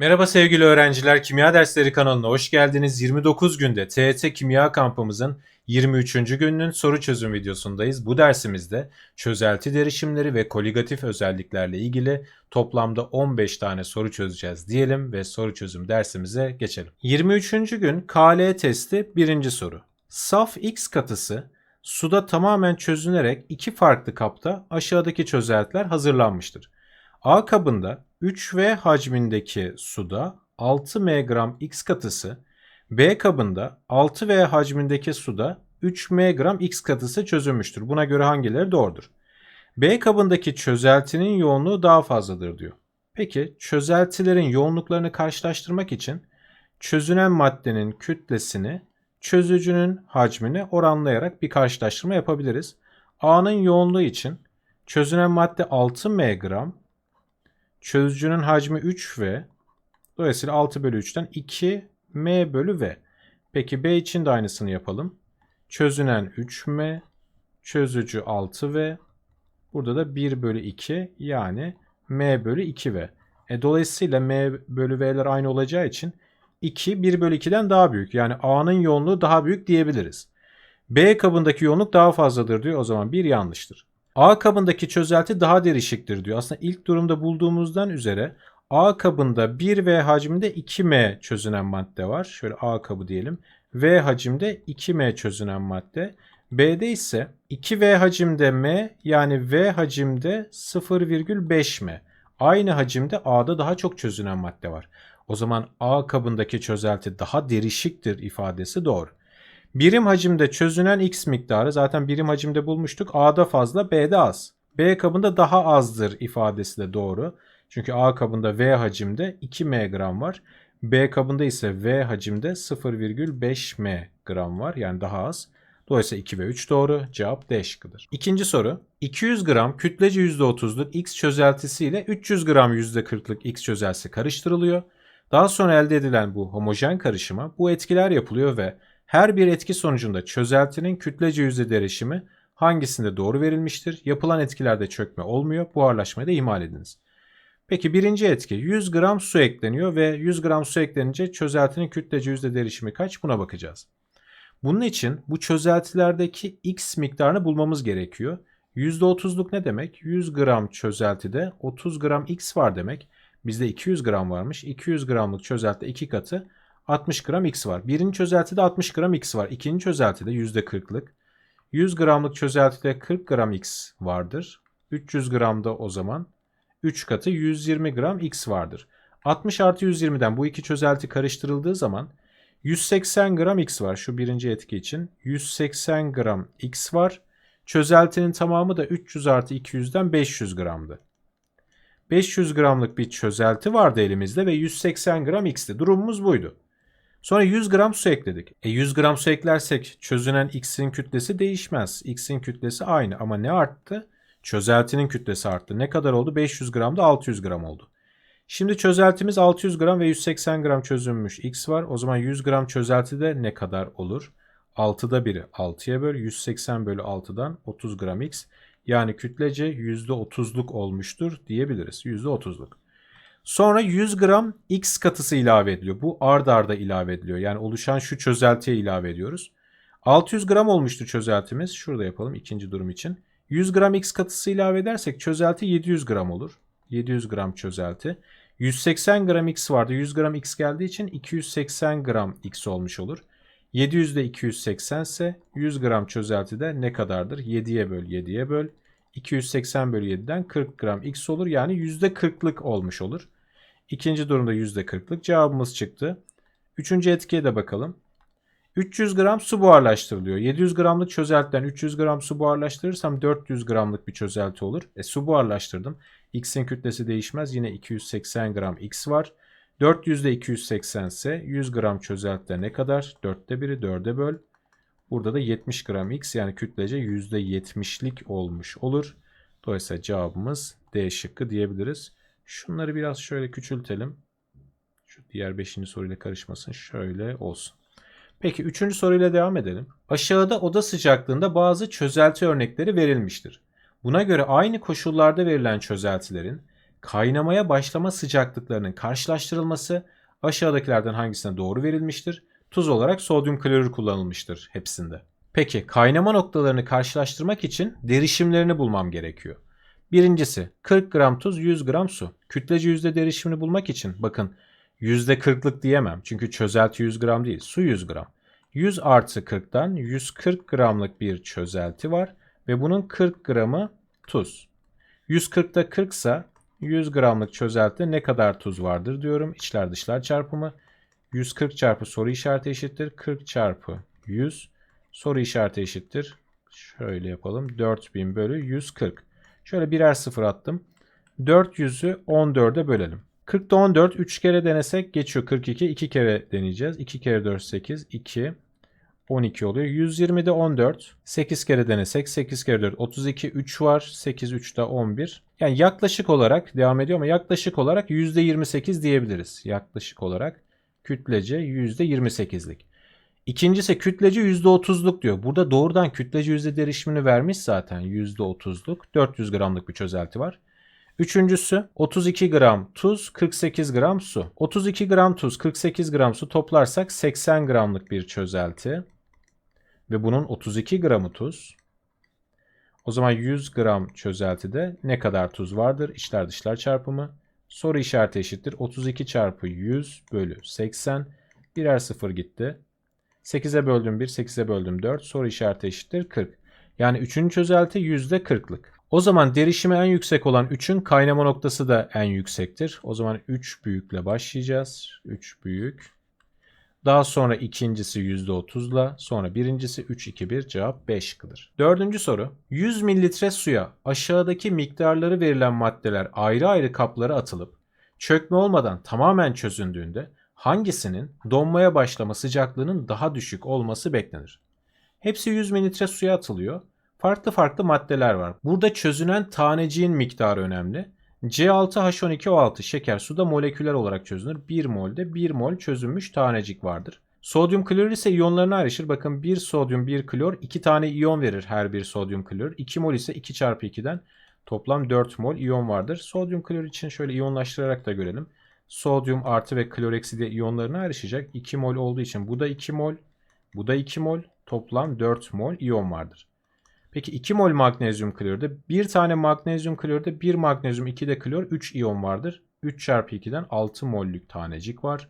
Merhaba sevgili öğrenciler, Kimya Dersleri kanalına hoş geldiniz. 29 günde TET Kimya kampımızın 23. gününün soru çözüm videosundayız. Bu dersimizde çözelti derişimleri ve koligatif özelliklerle ilgili toplamda 15 tane soru çözeceğiz diyelim ve soru çözüm dersimize geçelim. 23. gün KL testi 1. soru. Saf X katısı suda tamamen çözünerek iki farklı kapta aşağıdaki çözeltiler hazırlanmıştır. A kabında 3V hacmindeki suda 6 mg X katısı, B kabında 6V hacmindeki suda 3 mg X katısı çözülmüştür. Buna göre hangileri doğrudur? B kabındaki çözeltinin yoğunluğu daha fazladır diyor. Peki çözeltilerin yoğunluklarını karşılaştırmak için çözünen maddenin kütlesini çözücünün hacmine oranlayarak bir karşılaştırma yapabiliriz. A'nın yoğunluğu için çözünen madde 6 mg, çözücünün hacmi 3 v. Dolayısıyla 6 bölü 3'ten 2 m bölü v. Peki B için de aynısını yapalım. Çözünen 3 m, çözücü 6 v. Burada da 1 bölü 2 yani m bölü 2 v. E, dolayısıyla m bölü v'ler aynı olacağı için 2 1 bölü 2'den daha büyük. Yani A'nın yoğunluğu daha büyük diyebiliriz. B kabındaki yoğunluk daha fazladır diyor. O zaman bir yanlıştır. A kabındaki çözelti daha derişiktir diyor. Aslında ilk durumda bulduğumuzdan üzere A kabında 1V hacminde 2M çözünen madde var. Şöyle A kabı diyelim. V hacimde 2M çözünen madde. B'de ise 2V hacimde M yani V hacimde 0,5M. Aynı hacimde A'da daha çok çözünen madde var. O zaman A kabındaki çözelti daha derişiktir ifadesi doğru. Birim hacimde çözünen X miktarı zaten birim hacimde bulmuştuk. A'da fazla, B'de az. B kabında daha azdır ifadesi de doğru. Çünkü A kabında V hacimde 2 m gram var. B kabında ise V hacimde 0,5 m gram var. Yani daha az. Dolayısıyla 2 ve 3 doğru. Cevap D şıkkıdır. İkinci soru. 200 gram kütlece %30'luk X çözeltisi ile 300 gram %40'lık X çözeltisi karıştırılıyor. Daha sonra elde edilen bu homojen karışıma bu etkiler yapılıyor ve her bir etki sonucunda çözeltinin kütlece yüzde derişimi hangisinde doğru verilmiştir? Yapılan etkilerde çökme olmuyor. Buharlaşmayı da ihmal ediniz. Peki birinci etki 100 gram su ekleniyor ve 100 gram su eklenince çözeltinin kütlece yüzde derişimi kaç? Buna bakacağız. Bunun için bu çözeltilerdeki x miktarını bulmamız gerekiyor. %30'luk ne demek? 100 gram çözeltide 30 gram x var demek. Bizde 200 gram varmış. 200 gramlık çözeltide 2 katı 60 gram x var. Birinci çözeltide 60 gram x var. İkinci çözeltide %40'lık. 100 gramlık çözeltide 40 gram x vardır. 300 gramda o zaman 3 katı 120 gram x vardır. 60 artı 120'den bu iki çözelti karıştırıldığı zaman 180 gram x var şu birinci etki için. 180 gram x var. Çözeltinin tamamı da 300 artı 200'den 500 gramdı. 500 gramlık bir çözelti vardı elimizde ve 180 gram x'ti. Durumumuz buydu. Sonra 100 gram su ekledik. E 100 gram su eklersek çözünen x'in kütlesi değişmez. x'in kütlesi aynı ama ne arttı? Çözeltinin kütlesi arttı. Ne kadar oldu? 500 gramda 600 gram oldu. Şimdi çözeltimiz 600 gram ve 180 gram çözünmüş x var. O zaman 100 gram çözeltide ne kadar olur? 6'da biri 6'ya böl 180 bölü 6'dan 30 gram x. Yani kütlece %30'luk olmuştur diyebiliriz. %30'luk. Sonra 100 gram x katısı ilave ediliyor. Bu ard arda ilave ediliyor. Yani oluşan şu çözeltiye ilave ediyoruz. 600 gram olmuştu çözeltimiz. Şurada yapalım ikinci durum için. 100 gram x katısı ilave edersek çözelti 700 gram olur. 700 gram çözelti. 180 gram x vardı. 100 gram x geldiği için 280 gram x olmuş olur. 700 de 280 ise 100 gram çözeltide ne kadardır? 7'ye böl 7'ye böl. 280 bölü 7'den 40 gram x olur. Yani %40'lık olmuş olur. İkinci durumda %40'lık cevabımız çıktı. Üçüncü etkiye de bakalım. 300 gram su buharlaştırılıyor. 700 gramlık çözeltiden 300 gram su buharlaştırırsam 400 gramlık bir çözelti olur. E, su buharlaştırdım. X'in kütlesi değişmez. Yine 280 gram X var. 400 de 280 ise 100 gram çözeltide ne kadar? 4'te 1'i 4'e böl. Burada da 70 gram X yani kütlece %70'lik olmuş olur. Dolayısıyla cevabımız D şıkkı diyebiliriz. Şunları biraz şöyle küçültelim. Şu diğer 5. soruyla karışmasın. Şöyle olsun. Peki 3. soruyla devam edelim. Aşağıda oda sıcaklığında bazı çözelti örnekleri verilmiştir. Buna göre aynı koşullarda verilen çözeltilerin kaynamaya başlama sıcaklıklarının karşılaştırılması aşağıdakilerden hangisine doğru verilmiştir? Tuz olarak sodyum klorür kullanılmıştır hepsinde. Peki kaynama noktalarını karşılaştırmak için derişimlerini bulmam gerekiyor. Birincisi 40 gram tuz 100 gram su. Kütlece yüzde derişimini bulmak için bakın yüzde 40'lık diyemem. Çünkü çözelti 100 gram değil su 100 gram. 100 artı 40'tan 140 gramlık bir çözelti var ve bunun 40 gramı tuz. 140'ta 40 ise 100 gramlık çözeltide ne kadar tuz vardır diyorum. İçler dışlar çarpımı. 140 çarpı soru işareti eşittir. 40 çarpı 100 soru işareti eşittir. Şöyle yapalım. 4000 bölü 140. Şöyle birer sıfır attım. 400'ü 14'e bölelim. 40'da 14 3 kere denesek geçiyor 42. 2 kere deneyeceğiz. 2 kere 4 8 2 12 oluyor. 120'de 14. 8 kere denesek 8 kere 4 32 3 var. 8 3'te 11. Yani yaklaşık olarak devam ediyor ama yaklaşık olarak %28 diyebiliriz. Yaklaşık olarak kütlece %28'lik. İkincisi kütlece %30'luk diyor. Burada doğrudan kütlece yüzde derişimini vermiş zaten %30'luk. 400 gramlık bir çözelti var. Üçüncüsü 32 gram tuz, 48 gram su. 32 gram tuz, 48 gram su toplarsak 80 gramlık bir çözelti. Ve bunun 32 gramı tuz. O zaman 100 gram çözeltide ne kadar tuz vardır? İçler dışlar çarpımı. Soru işareti eşittir. 32 çarpı 100 bölü 80. Birer sıfır gitti. 8'e böldüm 1, 8'e böldüm 4. Soru işareti eşittir 40. Yani 3. çözelti %40'lık. O zaman derişimi en yüksek olan 3'ün kaynama noktası da en yüksektir. O zaman 3 büyükle başlayacağız. 3 büyük. Daha sonra ikincisi %30'la, sonra birincisi 3, 2, 1 cevap 5 şıkkıdır. Dördüncü soru. 100 mililitre suya aşağıdaki miktarları verilen maddeler ayrı ayrı kaplara atılıp çökme olmadan tamamen çözündüğünde hangisinin donmaya başlama sıcaklığının daha düşük olması beklenir? Hepsi 100 mililitre suya atılıyor. Farklı farklı maddeler var. Burada çözünen taneciğin miktarı önemli. C6H12O6 şeker suda moleküler olarak çözünür. 1 molde 1 mol çözünmüş tanecik vardır. Sodyum klorür ise iyonlarına ayrışır. Bakın 1 sodyum 1 klor 2 tane iyon verir her bir sodyum klor. 2 mol ise 2 çarpı 2'den toplam 4 mol iyon vardır. Sodyum klor için şöyle iyonlaştırarak da görelim. Sodyum artı ve klor eksi de iyonlarına ayrışacak. 2 mol olduğu için bu da 2 mol. Bu da 2 mol. Toplam 4 mol iyon vardır. Peki 2 mol magnezyum klorürde bir tane magnezyum klorürde 1 magnezyum 2 de klor 3 iyon vardır. 3 çarpı 2'den 6 mollük tanecik var.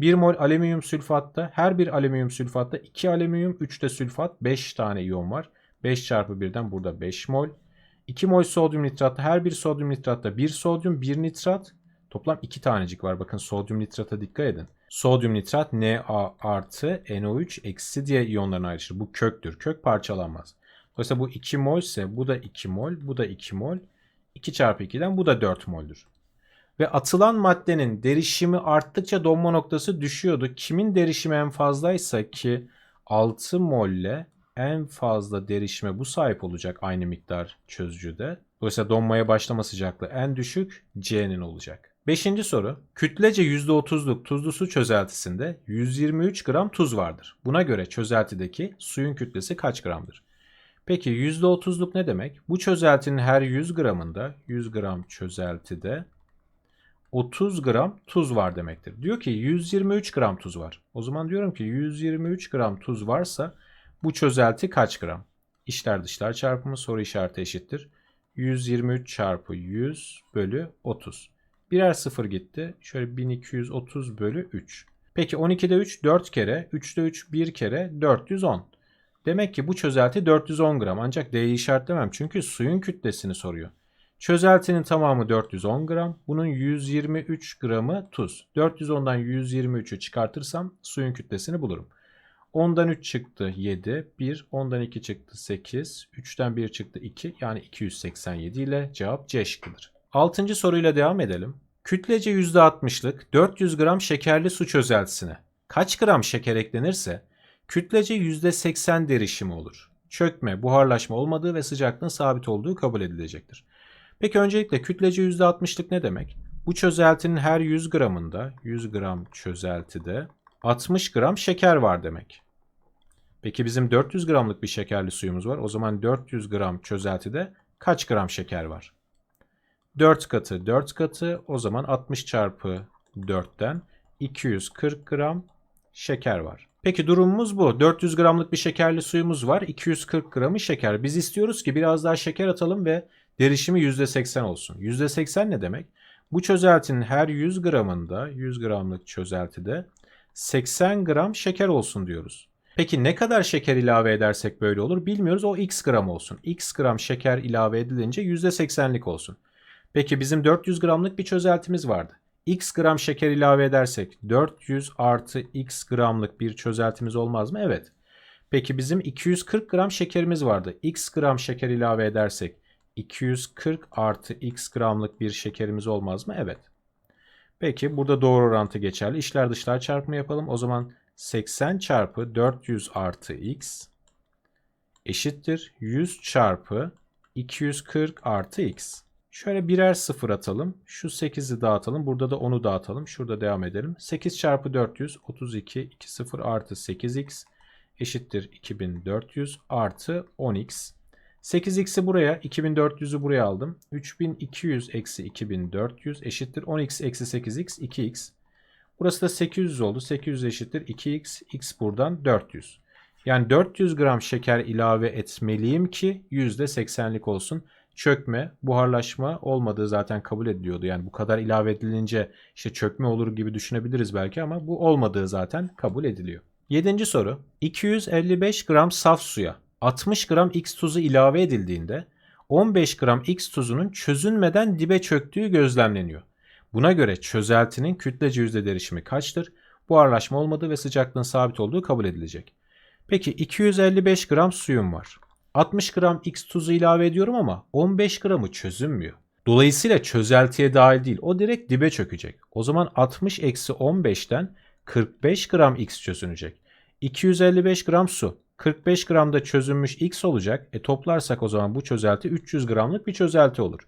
1 mol alüminyum sülfatta her bir alüminyum sülfatta 2 alüminyum 3 de sülfat 5 tane iyon var. 5 çarpı 1'den burada 5 mol. 2 mol sodyum nitratta her bir sodyum nitratta 1 sodyum 1 nitrat toplam 2 tanecik var. Bakın sodyum nitrata dikkat edin. Sodyum nitrat Na artı NO3 eksi diye iyonlarına ayrışır. Bu köktür. Kök parçalanmaz. Dolayısıyla bu 2 mol ise bu da 2 mol, bu da 2 mol. 2 çarpı 2'den bu da 4 moldür. Ve atılan maddenin derişimi arttıkça donma noktası düşüyordu. Kimin derişimi en fazlaysa ki 6 molle en fazla derişime bu sahip olacak aynı miktar çözücüde. Dolayısıyla donmaya başlama sıcaklığı en düşük C'nin olacak. Beşinci soru. Kütlece %30'luk tuzlu su çözeltisinde 123 gram tuz vardır. Buna göre çözeltideki suyun kütlesi kaç gramdır? Peki %30'luk ne demek? Bu çözeltinin her 100 gramında 100 gram çözeltide 30 gram tuz var demektir. Diyor ki 123 gram tuz var. O zaman diyorum ki 123 gram tuz varsa bu çözelti kaç gram? İçler dışlar çarpımı soru işareti eşittir. 123 çarpı 100 bölü 30. Birer sıfır gitti. Şöyle 1230 bölü 3. Peki 12'de 3 4 kere. 3'te 3 1 kere 410. Demek ki bu çözelti 410 gram ancak D'yi işaretlemem çünkü suyun kütlesini soruyor. Çözeltinin tamamı 410 gram. Bunun 123 gramı tuz. 410'dan 123'ü çıkartırsam suyun kütlesini bulurum. 10'dan 3 çıktı 7, 1, 10'dan 2 çıktı 8, 3'ten 1 çıktı 2 yani 287 ile cevap C şıkkıdır. 6. soruyla devam edelim. Kütlece %60'lık 400 gram şekerli su çözeltisine kaç gram şeker eklenirse kütlece %80 derişimi olur. Çökme, buharlaşma olmadığı ve sıcaklığın sabit olduğu kabul edilecektir. Peki öncelikle kütlece %60'lık ne demek? Bu çözeltinin her 100 gramında 100 gram çözeltide 60 gram şeker var demek. Peki bizim 400 gramlık bir şekerli suyumuz var. O zaman 400 gram çözeltide kaç gram şeker var? 4 katı 4 katı o zaman 60 çarpı 4'ten 240 gram şeker var. Peki durumumuz bu. 400 gramlık bir şekerli suyumuz var. 240 gramı şeker. Biz istiyoruz ki biraz daha şeker atalım ve derişimi %80 olsun. %80 ne demek? Bu çözeltinin her 100 gramında 100 gramlık çözeltide 80 gram şeker olsun diyoruz. Peki ne kadar şeker ilave edersek böyle olur bilmiyoruz. O x gram olsun. x gram şeker ilave edilince %80'lik olsun. Peki bizim 400 gramlık bir çözeltimiz vardı. x gram şeker ilave edersek 400 artı x gramlık bir çözeltimiz olmaz mı? Evet. Peki bizim 240 gram şekerimiz vardı. x gram şeker ilave edersek 240 artı x gramlık bir şekerimiz olmaz mı? Evet. Peki burada doğru orantı geçerli. İşler dışlar çarpımı yapalım. O zaman 80 çarpı 400 artı x eşittir 100 çarpı 240 artı x. Şöyle birer sıfır atalım. Şu 8'i dağıtalım. Burada da 10'u dağıtalım. Şurada devam edelim. 8 çarpı 400 32 2 0 artı 8x eşittir 2400 artı 10x. 8x'i buraya 2400'ü buraya aldım. 3200 eksi 2400 eşittir 10x eksi 8x 2x. Burası da 800 oldu. 800 eşittir 2x. x buradan 400. Yani 400 gram şeker ilave etmeliyim ki %80'lik olsun. Çökme, buharlaşma olmadığı zaten kabul ediliyordu. Yani bu kadar ilave edilince işte çökme olur gibi düşünebiliriz belki ama bu olmadığı zaten kabul ediliyor. Yedinci soru. 255 gram saf suya 60 gram X tuzu ilave edildiğinde 15 gram X tuzunun çözünmeden dibe çöktüğü gözlemleniyor. Buna göre çözeltinin kütlece yüzde derişimi kaçtır? Buharlaşma olmadığı ve sıcaklığın sabit olduğu kabul edilecek. Peki 255 gram suyum var. 60 gram X tuzu ilave ediyorum ama 15 gramı çözünmüyor. Dolayısıyla çözeltiye dahil değil. O direkt dibe çökecek. O zaman 60 eksi 15'ten 45 gram X çözünecek. 255 gram su. 45 gramda çözünmüş X olacak. E toplarsak o zaman bu çözelti 300 gramlık bir çözelti olur.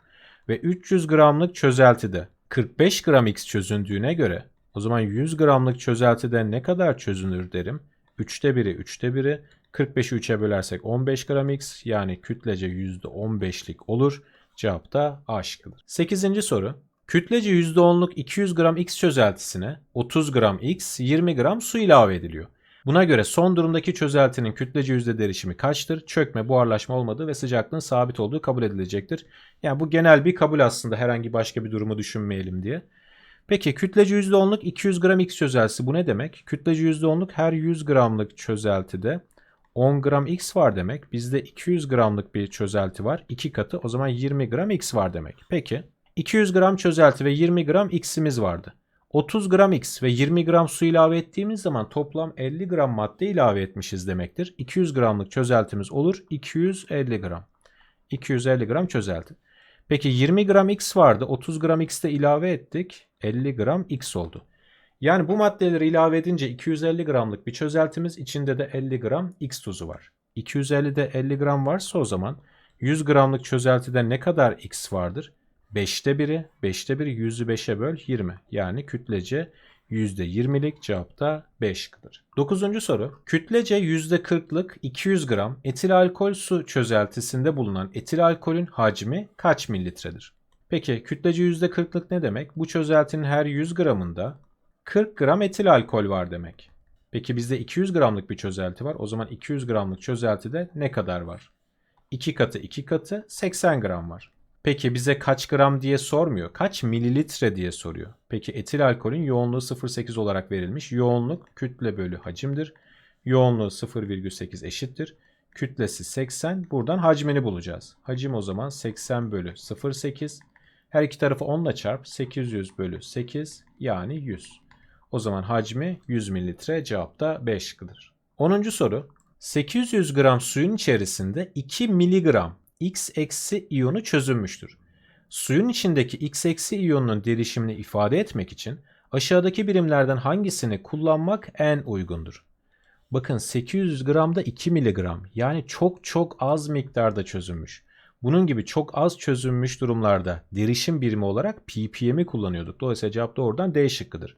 Ve 300 gramlık çözeltide 45 gram X çözündüğüne göre o zaman 100 gramlık çözeltide ne kadar çözünür derim. 3'te 1'i 3'te 1'i 45'i 3'e bölersek 15 gram X yani kütlece %15'lik olur. Cevap da A şıkkıdır. 8. soru. Kütlece %10'luk 200 gram X çözeltisine 30 gram X 20 gram su ilave ediliyor. Buna göre son durumdaki çözeltinin kütlece yüzde derişimi kaçtır? Çökme, buharlaşma olmadığı ve sıcaklığın sabit olduğu kabul edilecektir. Yani bu genel bir kabul aslında herhangi başka bir durumu düşünmeyelim diye. Peki kütlece %10'luk 200 gram X çözeltisi bu ne demek? Kütlece %10'luk her 100 gramlık çözeltide 10 gram X var demek. Bizde 200 gramlık bir çözelti var. 2 katı o zaman 20 gram X var demek. Peki 200 gram çözelti ve 20 gram X'imiz vardı. 30 gram X ve 20 gram su ilave ettiğimiz zaman toplam 50 gram madde ilave etmişiz demektir. 200 gramlık çözeltimiz olur. 250 gram. 250 gram çözelti. Peki 20 gram X vardı. 30 gram X de ilave ettik. 50 gram X oldu. Yani bu maddeleri ilave edince 250 gramlık bir çözeltimiz içinde de 50 gram X tuzu var. 250'de 50 gram varsa o zaman 100 gramlık çözeltide ne kadar X vardır? 5'te 1'i 5'te 1'i 100'ü 5'e böl 20. Yani kütlece %20'lik cevap da 5'tir. Dokuzuncu soru. Kütlece %40'lık 200 gram etil alkol su çözeltisinde bulunan etil alkolün hacmi kaç mililitredir? Peki kütlece %40'lık ne demek? Bu çözeltinin her 100 gramında 40 gram etil alkol var demek. Peki bizde 200 gramlık bir çözelti var. O zaman 200 gramlık çözeltide ne kadar var? 2 katı 2 katı 80 gram var. Peki bize kaç gram diye sormuyor. Kaç mililitre diye soruyor. Peki etil alkolün yoğunluğu 0,8 olarak verilmiş. Yoğunluk kütle bölü hacimdir. Yoğunluğu 0,8 eşittir. Kütlesi 80. Buradan hacmini bulacağız. Hacim o zaman 80 bölü 0,8. Her iki tarafı 10 ile çarp. 800 bölü 8 yani 100. O zaman hacmi 100 mililitre cevap da 5 şıkkıdır. 10. soru. 800 gram suyun içerisinde 2 miligram X eksi iyonu çözünmüştür. Suyun içindeki X eksi iyonunun derişimini ifade etmek için aşağıdaki birimlerden hangisini kullanmak en uygundur? Bakın 800 gramda 2 miligram yani çok çok az miktarda çözünmüş. Bunun gibi çok az çözünmüş durumlarda derişim birimi olarak ppm'i kullanıyorduk. Dolayısıyla cevap da oradan D şıkkıdır.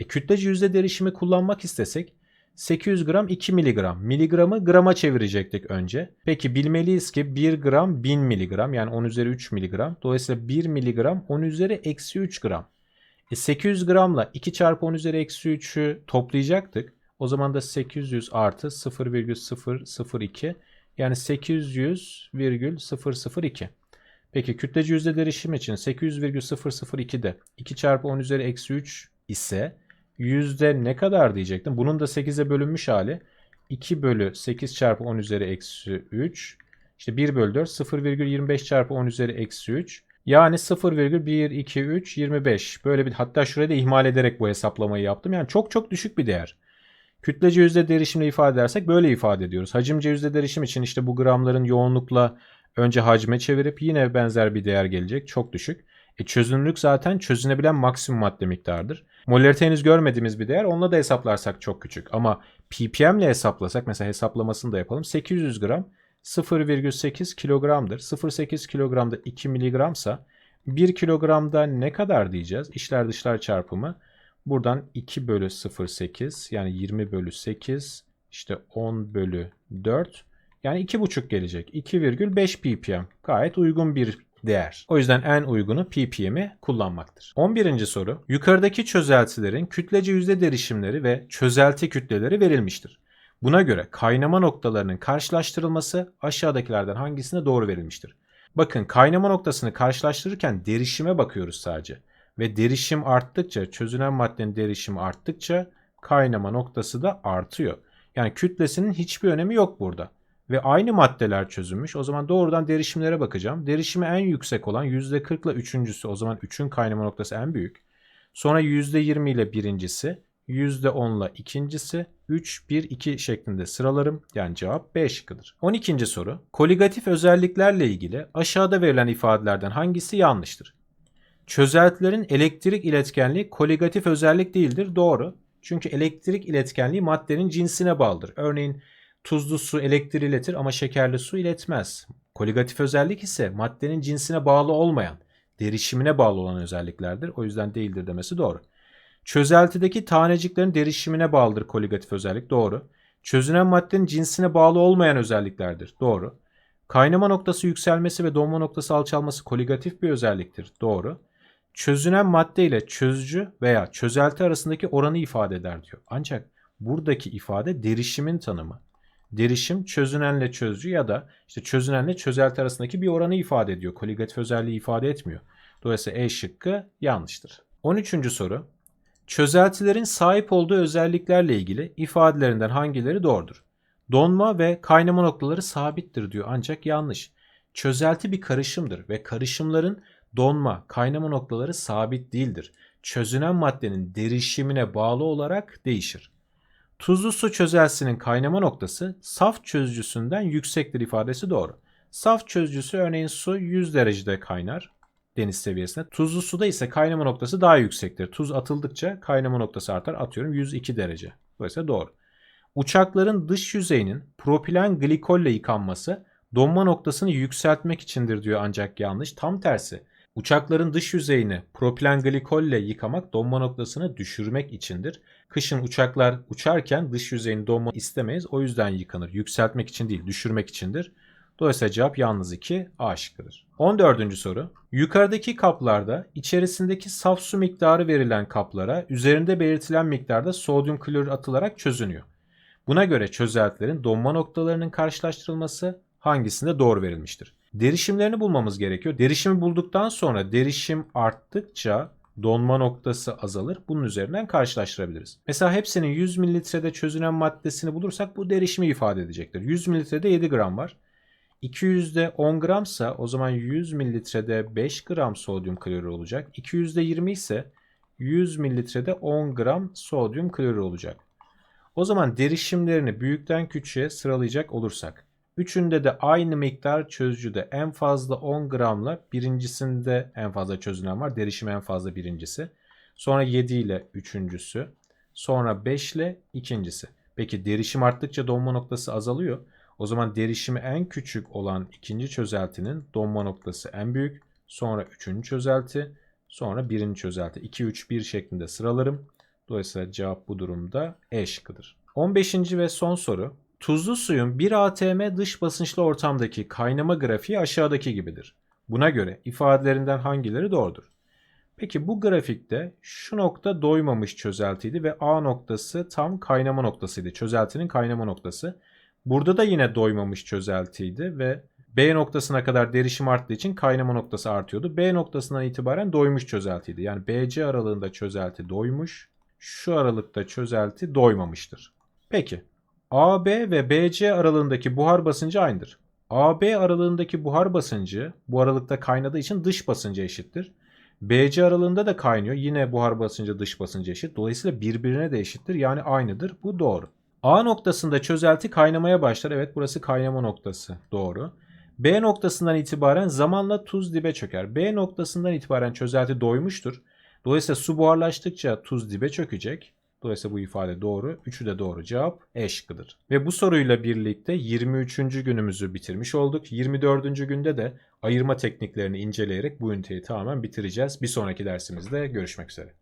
E, kütlece yüzde derişimi kullanmak istesek 800 gram 2 miligram. Miligramı grama çevirecektik önce. Peki bilmeliyiz ki 1 gram 1000 miligram yani 10 üzeri 3 miligram. Dolayısıyla 1 miligram 10 üzeri eksi 3 gram. E 800 gramla 2 çarpı 10 üzeri eksi 3'ü toplayacaktık. O zaman da 800 artı 0,002 yani 800,002. Peki kütlece yüzde derişim için 800,002'de 2 çarpı 10 üzeri eksi 3 ise yüzde ne kadar diyecektim. Bunun da 8'e bölünmüş hali 2 bölü 8 çarpı 10 üzeri eksi 3. İşte 1 bölü 4 0,25 çarpı 10 üzeri eksi 3. Yani 0,1, 2, 3, 25. Böyle bir hatta şurayı da ihmal ederek bu hesaplamayı yaptım. Yani çok çok düşük bir değer. Kütlece yüzde derişimle ifade edersek böyle ifade ediyoruz. Hacimce yüzde derişim için işte bu gramların yoğunlukla önce hacme çevirip yine benzer bir değer gelecek. Çok düşük. E çözünürlük zaten çözünebilen maksimum madde miktarıdır. Molarite henüz görmediğimiz bir değer. Onunla da hesaplarsak çok küçük. Ama ppm ile hesaplasak mesela hesaplamasını da yapalım. 800 gram 0,8 kilogramdır. 0,8 kilogramda 2 miligramsa 1 kilogramda ne kadar diyeceğiz? İşler dışlar çarpımı. Buradan 2 bölü 0,8 yani 20 bölü 8 işte 10 bölü 4 yani 2,5 gelecek. 2,5 ppm gayet uygun bir değer. O yüzden en uygunu ppm'i kullanmaktır. 11. soru. Yukarıdaki çözeltilerin kütlece yüzde derişimleri ve çözelti kütleleri verilmiştir. Buna göre kaynama noktalarının karşılaştırılması aşağıdakilerden hangisine doğru verilmiştir? Bakın kaynama noktasını karşılaştırırken derişime bakıyoruz sadece. Ve derişim arttıkça, çözünen maddenin derişimi arttıkça kaynama noktası da artıyor. Yani kütlesinin hiçbir önemi yok burada. Ve aynı maddeler çözülmüş. O zaman doğrudan derişimlere bakacağım. Derişimi en yüksek olan %40 ile üçüncüsü. O zaman 3'ün kaynama noktası en büyük. Sonra %20 ile birincisi. %10 ile ikincisi. 3, 1, 2 şeklinde sıralarım. Yani cevap B şıkkıdır. 12. soru. Koligatif özelliklerle ilgili aşağıda verilen ifadelerden hangisi yanlıştır? Çözeltilerin elektrik iletkenliği koligatif özellik değildir. Doğru. Çünkü elektrik iletkenliği maddenin cinsine bağlıdır. Örneğin tuzlu su elektriği iletir ama şekerli su iletmez. Koligatif özellik ise maddenin cinsine bağlı olmayan, derişimine bağlı olan özelliklerdir. O yüzden değildir demesi doğru. Çözeltideki taneciklerin derişimine bağlıdır koligatif özellik. Doğru. Çözünen maddenin cinsine bağlı olmayan özelliklerdir. Doğru. Kaynama noktası yükselmesi ve donma noktası alçalması koligatif bir özelliktir. Doğru. Çözünen madde ile çözücü veya çözelti arasındaki oranı ifade eder diyor. Ancak buradaki ifade derişimin tanımı. Derişim çözünenle çözücü ya da işte çözünenle çözelti arasındaki bir oranı ifade ediyor. Koligatif özelliği ifade etmiyor. Dolayısıyla E şıkkı yanlıştır. 13. soru. Çözeltilerin sahip olduğu özelliklerle ilgili ifadelerinden hangileri doğrudur? Donma ve kaynama noktaları sabittir diyor ancak yanlış. Çözelti bir karışımdır ve karışımların donma, kaynama noktaları sabit değildir. Çözünen maddenin derişimine bağlı olarak değişir. Tuzlu su çözeltisinin kaynama noktası saf çözücüsünden yüksektir ifadesi doğru. Saf çözücüsü örneğin su 100 derecede kaynar deniz seviyesinde. Tuzlu suda ise kaynama noktası daha yüksektir. Tuz atıldıkça kaynama noktası artar. Atıyorum 102 derece. Dolayısıyla doğru. Uçakların dış yüzeyinin propilen glikolle yıkanması donma noktasını yükseltmek içindir diyor ancak yanlış. Tam tersi. Uçakların dış yüzeyini propilen glikolle yıkamak donma noktasını düşürmek içindir. Kışın uçaklar uçarken dış yüzeyini donma istemeyiz. O yüzden yıkanır. Yükseltmek için değil, düşürmek içindir. Dolayısıyla cevap yalnız 2 A şıkkıdır. 14. soru. Yukarıdaki kaplarda içerisindeki saf su miktarı verilen kaplara üzerinde belirtilen miktarda sodyum klorür atılarak çözünüyor. Buna göre çözeltilerin donma noktalarının karşılaştırılması hangisinde doğru verilmiştir? Derişimlerini bulmamız gerekiyor. Derişimi bulduktan sonra derişim arttıkça donma noktası azalır. Bunun üzerinden karşılaştırabiliriz. Mesela hepsinin 100 mililitrede çözünen maddesini bulursak bu derişimi ifade edecektir. 100 mililitrede 7 gram var. 200'de 10 gramsa o zaman 100 mililitrede 5 gram sodyum klorür olacak. 200'de 20 ise 100 mililitrede 10 gram sodyum klorür olacak. O zaman derişimlerini büyükten küçüğe sıralayacak olursak Üçünde de aynı miktar çözücüde en fazla 10 gramla birincisinde en fazla çözünen var. Derişim en fazla birincisi. Sonra 7 ile üçüncüsü. Sonra 5 ile ikincisi. Peki derişim arttıkça donma noktası azalıyor. O zaman derişimi en küçük olan ikinci çözeltinin donma noktası en büyük. Sonra üçüncü çözelti. Sonra birinci çözelti. 2, 3, 1 şeklinde sıralarım. Dolayısıyla cevap bu durumda E şıkkıdır. 15. ve son soru. Tuzlu suyun 1 atm dış basınçlı ortamdaki kaynama grafiği aşağıdaki gibidir. Buna göre ifadelerinden hangileri doğrudur? Peki bu grafikte şu nokta doymamış çözeltiydi ve A noktası tam kaynama noktasıydı. Çözeltinin kaynama noktası. Burada da yine doymamış çözeltiydi ve B noktasına kadar derişim arttığı için kaynama noktası artıyordu. B noktasından itibaren doymuş çözeltiydi. Yani BC aralığında çözelti doymuş. Şu aralıkta çözelti doymamıştır. Peki AB ve BC aralığındaki buhar basıncı aynıdır. AB aralığındaki buhar basıncı bu aralıkta kaynadığı için dış basınca eşittir. BC aralığında da kaynıyor. Yine buhar basıncı dış basıncı eşit. Dolayısıyla birbirine de eşittir. Yani aynıdır. Bu doğru. A noktasında çözelti kaynamaya başlar. Evet burası kaynama noktası. Doğru. B noktasından itibaren zamanla tuz dibe çöker. B noktasından itibaren çözelti doymuştur. Dolayısıyla su buharlaştıkça tuz dibe çökecek. Dolayısıyla bu ifade doğru. Üçü de doğru cevap E şıkkıdır. Ve bu soruyla birlikte 23. günümüzü bitirmiş olduk. 24. günde de ayırma tekniklerini inceleyerek bu üniteyi tamamen bitireceğiz. Bir sonraki dersimizde görüşmek üzere.